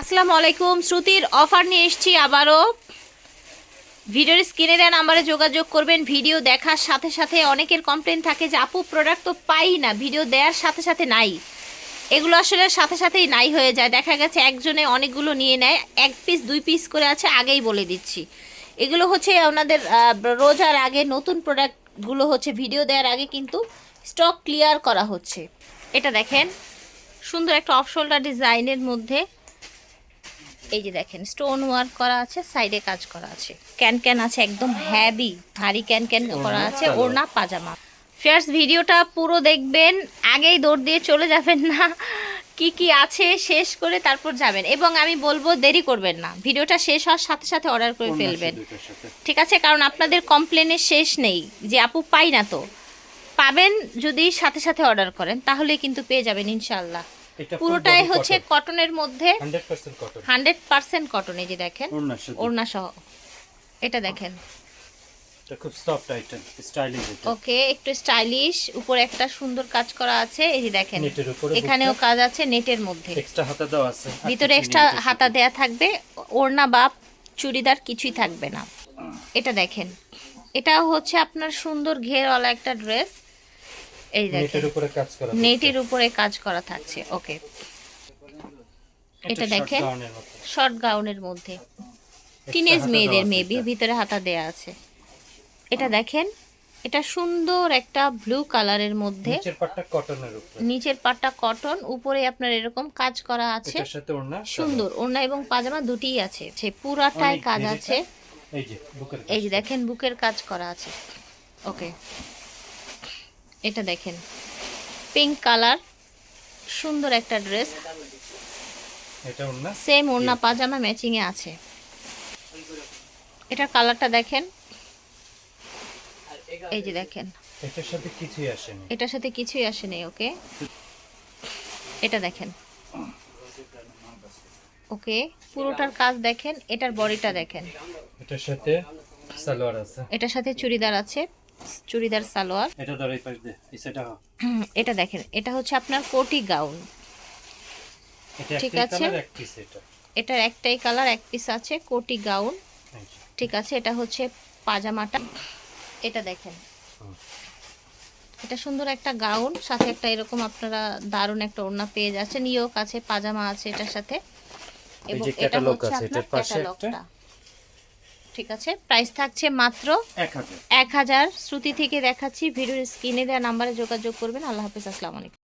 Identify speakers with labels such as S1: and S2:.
S1: আসসালামু আলাইকুম, শ্রুতির অফার নিয়ে এসেছি আবারও। ভিডিওর স্ক্রিনে দেওয়া নাম্বারে যোগাযোগ করবেন। ভিডিও দেখার সাথে সাথে অনেকের কমপ্লেন থাকে যে, আপু প্রোডাক্ট তো পাই না, ভিডিও দেওয়ার সাথে সাথে নাই। এগুলো আসলে সাথে সাথেই নাই হয়ে যায়। দেখা গেছে একজনে অনেকগুলো নিয়ে নেয়, এক পিস দুই পিস করে আছে, আগেই বলে দিচ্ছি। এগুলো হচ্ছে ওনাদের রোজার আগে নতুন প্রোডাক্টগুলো হচ্ছে, ভিডিও দেওয়ার আগে কিন্তু স্টক ক্লিয়ার করা হচ্ছে। এটা দেখেন, সুন্দর একটা অফ শোল্ডার ডিজাইনের মধ্যে এই যে দেখেন স্টোন ওয়ার্ক করা আছে সাইডে কাজ করা আছে। ক্যান ক্যান আছে একদম হ্যাভি ভারী ক্যান ক্যান করা আছে ওড়না পাজামা। ফেয়ার্স ভিডিওটা পুরো দেখবেন আগেই দৌড় দিয়ে চলে যাবেন না। কি কি আছে শেষ করে তারপর যাবেন। এবং আমি বলব দেরি করবেন না। ভিডিওটা শেষ হওয়ার সাথে সাথে অর্ডার করে ফেলবেন। ঠিক আছে? কারণ আপনাদের কমপ্লেনের শেষ নেই। যে আপু পাই না তো। পাবেন যদি সাথে সাথে অর্ডার করেন তাহলে কিন্তু পেয়ে যাবেন ইনশাল্লাহ পুরোটাই হচ্ছে কটনের মধ্যে
S2: 100% cotton
S1: হান্ড্রেড পার্সেন্ট কটন এই যে দেখেন
S2: ওড়না
S1: সহ এটা দেখেন।
S2: এটা খুব সফট আইটেম স্টাইলিশ এটা।
S1: ওকে একটু স্টাইলিশ উপরে একটা সুন্দর কাজ করা আছে এই যে দেখেন।
S2: নেটের উপরে
S1: এখানেও কাজ আছে নেটের মধ্যে।
S2: এক্সট্রা হাতা দেওয়া আছে
S1: ভিতরে এক্সট্রা হাতা। দেয়া থাকবে ওড়না বা চুড়িদার কিছুই থাকবে না। এটা দেখেন। এটাও হচ্ছে আপনার সুন্দর ঘেরওয়ালা একটা ড্রেস এই দেখেন।
S2: নেটের উপরে কাজ করা
S1: নেটের উপরে কাজ করা থাকছে ওকে। এটা দেখেন। শর্ট গাউনের মধ্যে। টিনেজ মেয়েদের মেবি ভিতরে হাতা দেয়া আছে। এটা দেখেন এটা সুন্দর একটা ব্লু কালারের মধ্যে।
S2: নিচের পাটটা কটনের উপরে।
S1: নিচের পাটটা কটন উপরে আপনার এরকম কাজ করা আছে।
S2: এটার সাথে ওড়না
S1: সুন্দর ওড়না এবং পাজামা দুটিই আছে। সে পুরাটাই কাজ আছে।
S2: এই যে বুকের
S1: এই যে দেখেন বুকের কাজ করা আছে। ওকে। এটা দেখেন। পিঙ্ক কালার সুন্দর একটা ড্রেস সেম ওড়না? পাজামা ম্যাচিং এ আছে। এটার কালারটা দেখেন। এই যে দেখেন।
S2: এটার সাথে কিছুই আসেনি।
S1: এটার সাথে কিছুই আসেনি ওকে? এটা দেখেন। ওকে পুরোটার কাজ দেখেন এটার বডিটা দেখেন।
S2: এটার সাথে সালোয়ার আছে।
S1: এটার সাথে চুড়িদার আছে। চুড়িদার সালোয়ার।
S2: এটা ধরে এই পাশ দে এই সাইডে হ
S1: হুম, এটা দেখেন এটা হচ্ছে আপনার কোটি গাউন।
S2: এটা
S1: ঠিক আছে। এটার একটাই কালার এক পিস আছে কোটি গাউন। ঠিক আছে এটা হচ্ছে পাজামাটা। এটা দেখেন। এটা সুন্দর একটা গাউন সাথে একটা এরকম আপনারা দারুণ একটা ওড়না পেয়ে যাচ্ছেন। ইয়োক আছে পাজামা আছে এটার সাথে। এবং এটা হচ্ছে
S2: আছে,
S1: আপনার
S2: এটার পাশে একটা।
S1: ক্যাটালগটা ঠিক আছে। প্রাইস থাকছে মাত্র এক হাজার। শ্রুতি থেকে দেখাচ্ছি ভিডিওর স্ক্রিনে দেওয়া নাম্বারে যোগাযোগ করবেন। আল্লাহ হাফিজ আসসালামু আলাইকুম।